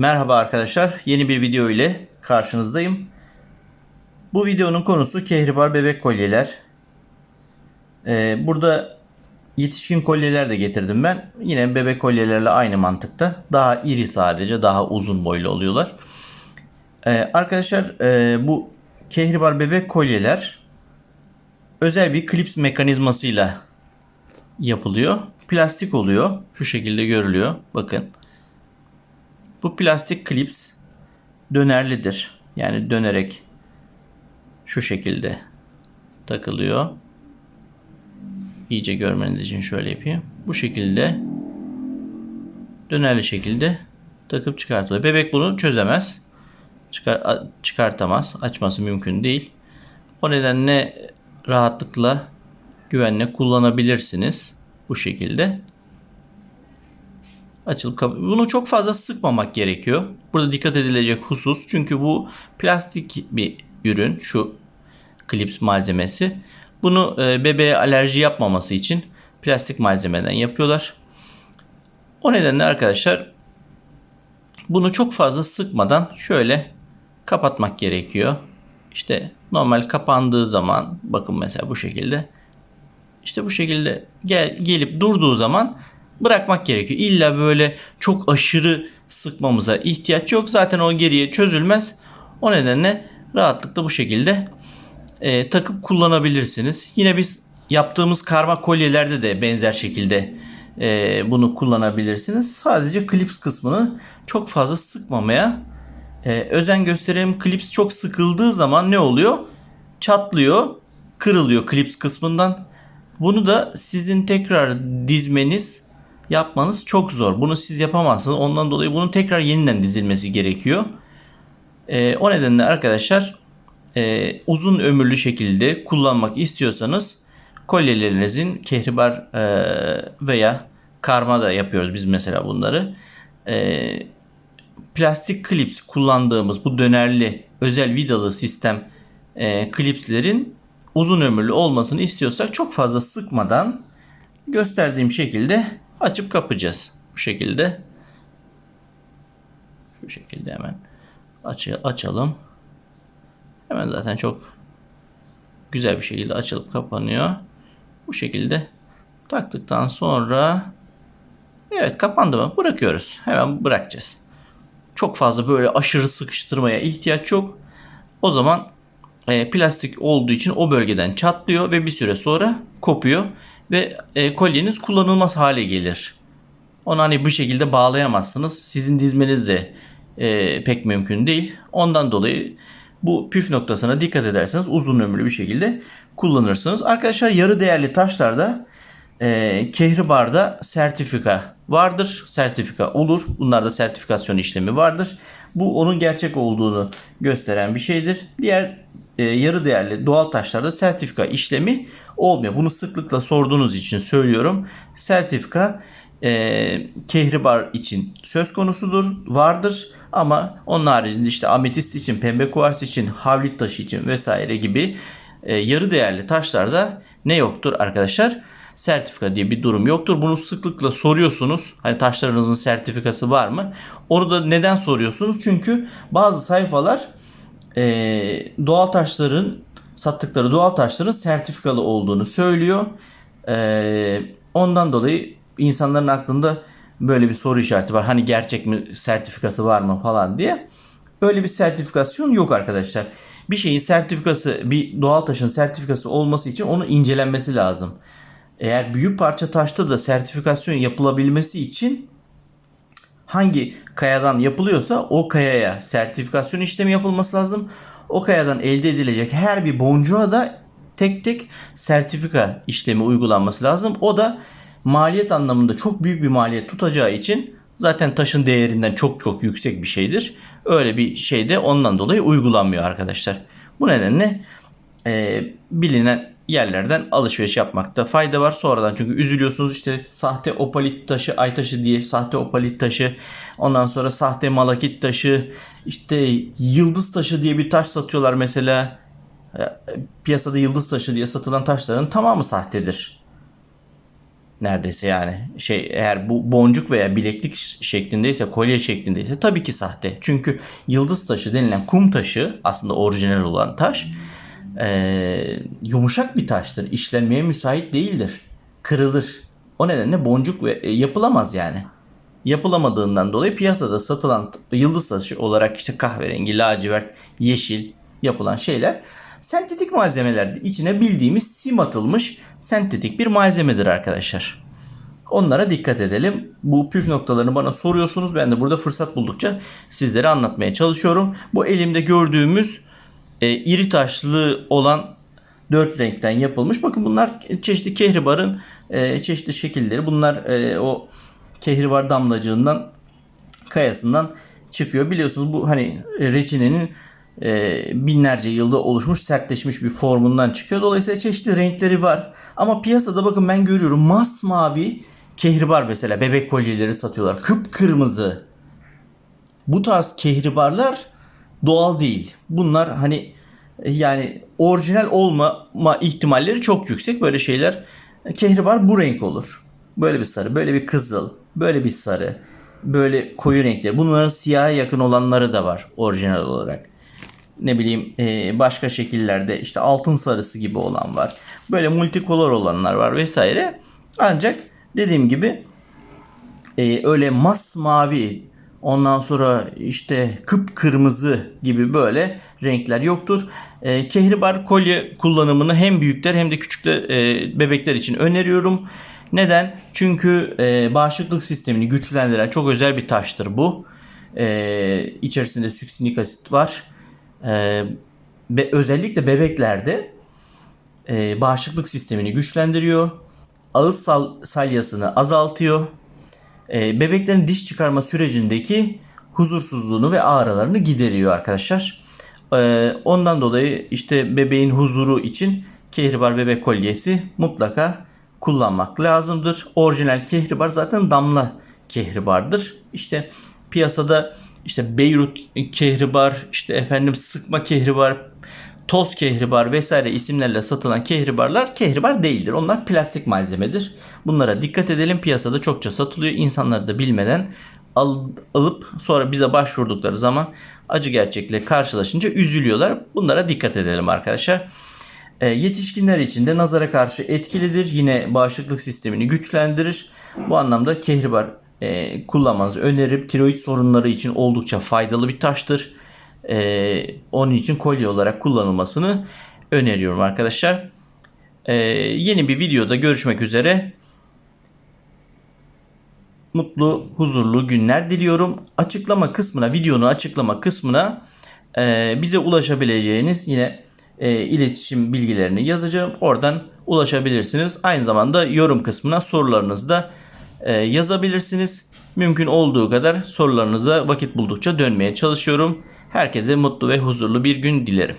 Merhaba arkadaşlar. Yeni bir video ile karşınızdayım. Bu videonun konusu kehribar bebek kolyeler. Ee, burada yetişkin kolyeler de getirdim ben. Yine bebek kolyelerle aynı mantıkta. Daha iri sadece, daha uzun boylu oluyorlar. Ee, arkadaşlar e, bu kehribar bebek kolyeler özel bir klips mekanizmasıyla yapılıyor. Plastik oluyor. Şu şekilde görülüyor. Bakın. Bu plastik klips dönerlidir. Yani dönerek şu şekilde takılıyor. İyice görmeniz için şöyle yapayım. Bu şekilde dönerli şekilde takıp çıkartılıyor. Bebek bunu çözemez. Çıkar, çıkartamaz. Açması mümkün değil. O nedenle rahatlıkla güvenle kullanabilirsiniz. Bu şekilde açılıp kap- bunu çok fazla sıkmamak gerekiyor. Burada dikkat edilecek husus çünkü bu plastik bir ürün şu klips malzemesi. Bunu e, bebeğe alerji yapmaması için plastik malzemeden yapıyorlar. O nedenle arkadaşlar bunu çok fazla sıkmadan şöyle kapatmak gerekiyor. İşte normal kapandığı zaman bakın mesela bu şekilde işte bu şekilde gel, gelip durduğu zaman bırakmak gerekiyor. İlla böyle çok aşırı sıkmamıza ihtiyaç yok. Zaten o geriye çözülmez. O nedenle rahatlıkla bu şekilde e, takıp kullanabilirsiniz. Yine biz yaptığımız karma kolyelerde de benzer şekilde e, bunu kullanabilirsiniz. Sadece klips kısmını çok fazla sıkmamaya e, özen gösterelim. Klips çok sıkıldığı zaman ne oluyor? Çatlıyor, kırılıyor klips kısmından. Bunu da sizin tekrar dizmeniz, yapmanız çok zor. Bunu siz yapamazsınız. Ondan dolayı bunun tekrar yeniden dizilmesi gerekiyor. Ee, o nedenle arkadaşlar e, uzun ömürlü şekilde kullanmak istiyorsanız kolyelerinizin kehribar e, veya karma da yapıyoruz biz mesela bunları. E, plastik klips kullandığımız bu dönerli özel vidalı sistem e, klipslerin uzun ömürlü olmasını istiyorsak çok fazla sıkmadan gösterdiğim şekilde açıp kapacağız. Bu şekilde. Şu şekilde hemen aç açalım. Hemen zaten çok güzel bir şekilde açılıp kapanıyor. Bu şekilde taktıktan sonra evet kapandı mı? Bırakıyoruz. Hemen bırakacağız. Çok fazla böyle aşırı sıkıştırmaya ihtiyaç yok. O zaman e, plastik olduğu için o bölgeden çatlıyor ve bir süre sonra kopuyor ve e, kolyeniz kullanılmaz hale gelir. Onu hani bu şekilde bağlayamazsınız. Sizin dizmeniz de e, pek mümkün değil. Ondan dolayı bu püf noktasına dikkat ederseniz uzun ömürlü bir şekilde kullanırsınız. Arkadaşlar yarı değerli taşlarda e, kehribarda sertifika vardır. Sertifika olur. Bunlarda sertifikasyon işlemi vardır. Bu onun gerçek olduğunu gösteren bir şeydir. Diğer e, yarı değerli doğal taşlarda sertifika işlemi olmuyor. Bunu sıklıkla sorduğunuz için söylüyorum. Sertifika e, kehribar için söz konusudur, vardır. Ama onun haricinde işte ametist için, pembe kuvars için, havlit taşı için vesaire gibi e, yarı değerli taşlarda ne yoktur arkadaşlar? Sertifika diye bir durum yoktur. Bunu sıklıkla soruyorsunuz. Hani taşlarınızın sertifikası var mı? Onu da neden soruyorsunuz? Çünkü bazı sayfalar e, doğal taşların sattıkları doğal taşların sertifikalı olduğunu söylüyor. E, ondan dolayı insanların aklında böyle bir soru işareti var. Hani gerçek mi sertifikası var mı falan diye. Öyle bir sertifikasyon yok arkadaşlar. Bir şeyin sertifikası, bir doğal taşın sertifikası olması için onun incelenmesi lazım. Eğer büyük parça taşta da sertifikasyon yapılabilmesi için hangi kayadan yapılıyorsa o kayaya sertifikasyon işlemi yapılması lazım. O kayadan elde edilecek her bir boncuğa da tek tek sertifika işlemi uygulanması lazım. O da maliyet anlamında çok büyük bir maliyet tutacağı için zaten taşın değerinden çok çok yüksek bir şeydir. Öyle bir şey de ondan dolayı uygulanmıyor arkadaşlar. Bu nedenle e, bilinen yerlerden alışveriş yapmakta fayda var. Sonradan çünkü üzülüyorsunuz işte sahte opalit taşı, ay taşı diye sahte opalit taşı, ondan sonra sahte malakit taşı, işte yıldız taşı diye bir taş satıyorlar mesela. E, Piyasada yıldız taşı diye satılan taşların tamamı sahtedir. neredeyse yani. Şey eğer bu boncuk veya bileklik şeklindeyse, kolye şeklindeyse tabii ki sahte. Çünkü yıldız taşı denilen kum taşı aslında orijinal olan taş eee, yumuşak bir taştır. İşlenmeye müsait değildir. Kırılır. O nedenle boncuk ve e, yapılamaz yani. Yapılamadığından dolayı piyasada satılan yıldız taşı olarak işte kahverengi, lacivert, yeşil yapılan şeyler sentetik malzemelerdir. İçine bildiğimiz sim atılmış sentetik bir malzemedir arkadaşlar. Onlara dikkat edelim. Bu püf noktalarını bana soruyorsunuz. Ben de burada fırsat buldukça sizlere anlatmaya çalışıyorum. Bu elimde gördüğümüz e, iri taşlı olan dört renkten yapılmış. Bakın bunlar çeşitli kehribarın e, çeşitli şekilleri. Bunlar e, o kehribar damlacığından kayasından çıkıyor. Biliyorsunuz bu hani reçinenin e, binlerce yılda oluşmuş sertleşmiş bir formundan çıkıyor. Dolayısıyla çeşitli renkleri var. Ama piyasada bakın ben görüyorum masmavi kehribar mesela bebek kolyeleri satıyorlar. Kıpkırmızı. Bu tarz kehribarlar doğal değil. Bunlar hani yani orijinal olmama ihtimalleri çok yüksek. Böyle şeyler kehribar bu renk olur. Böyle bir sarı, böyle bir kızıl, böyle bir sarı, böyle koyu renkler. Bunların siyaha yakın olanları da var orijinal olarak. Ne bileyim e, başka şekillerde işte altın sarısı gibi olan var. Böyle multikolor olanlar var vesaire. Ancak dediğim gibi e, öyle masmavi ondan sonra işte kıpkırmızı gibi böyle renkler yoktur. E, kehribar kolye kullanımını hem büyükler hem de küçükler e, bebekler için öneriyorum. Neden? Çünkü e, bağışıklık sistemini güçlendiren çok özel bir taştır bu. E, içerisinde süksinik asit var. E, ve özellikle bebeklerde e, bağışıklık sistemini güçlendiriyor. Ağız sal, salyasını azaltıyor. E, bebeklerin diş çıkarma sürecindeki huzursuzluğunu ve ağrılarını gideriyor arkadaşlar. E, ondan dolayı işte bebeğin huzuru için kehribar bebek kolyesi mutlaka kullanmak lazımdır. Orijinal kehribar zaten damla kehribardır. İşte piyasada işte Beyrut kehribar, işte efendim sıkma kehribar, toz kehribar vesaire isimlerle satılan kehribarlar kehribar değildir. Onlar plastik malzemedir. Bunlara dikkat edelim. Piyasada çokça satılıyor. İnsanlar da bilmeden al- alıp sonra bize başvurdukları zaman acı gerçekle karşılaşınca üzülüyorlar. Bunlara dikkat edelim arkadaşlar. E, yetişkinler için de nazara karşı etkilidir. Yine bağışıklık sistemini güçlendirir. Bu anlamda kehribar e, kullanmanızı öneririm. Tiroid sorunları için oldukça faydalı bir taştır. E, onun için kolye olarak kullanılmasını öneriyorum arkadaşlar. E, yeni bir videoda görüşmek üzere. Mutlu, huzurlu günler diliyorum. Açıklama kısmına, videonun açıklama kısmına e, bize ulaşabileceğiniz yine e, iletişim bilgilerini yazacağım. Oradan ulaşabilirsiniz. Aynı zamanda yorum kısmına sorularınızı da e, yazabilirsiniz. Mümkün olduğu kadar sorularınıza vakit buldukça dönmeye çalışıyorum. Herkese mutlu ve huzurlu bir gün dilerim.